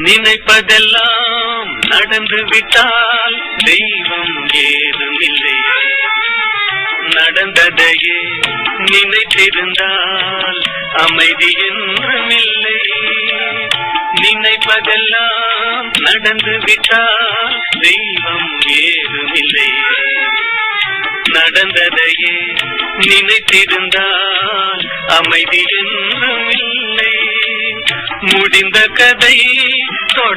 நினைப்பதெல்லாம் நடந்து விட்டால் தெய்வம் ஏதும் ஏதுமில்லை. நடந்ததையே நினைத்திருந்தால் அமைதி என்றுமில்லை. நினைப்பதெல்லாம் நடந்து விட்டால் தெய்வம் ஏதுமில்லை. நடந்ததையே நினைத்திருந்தால் அமைதி என்றுமில்லை. முடிந்த கதை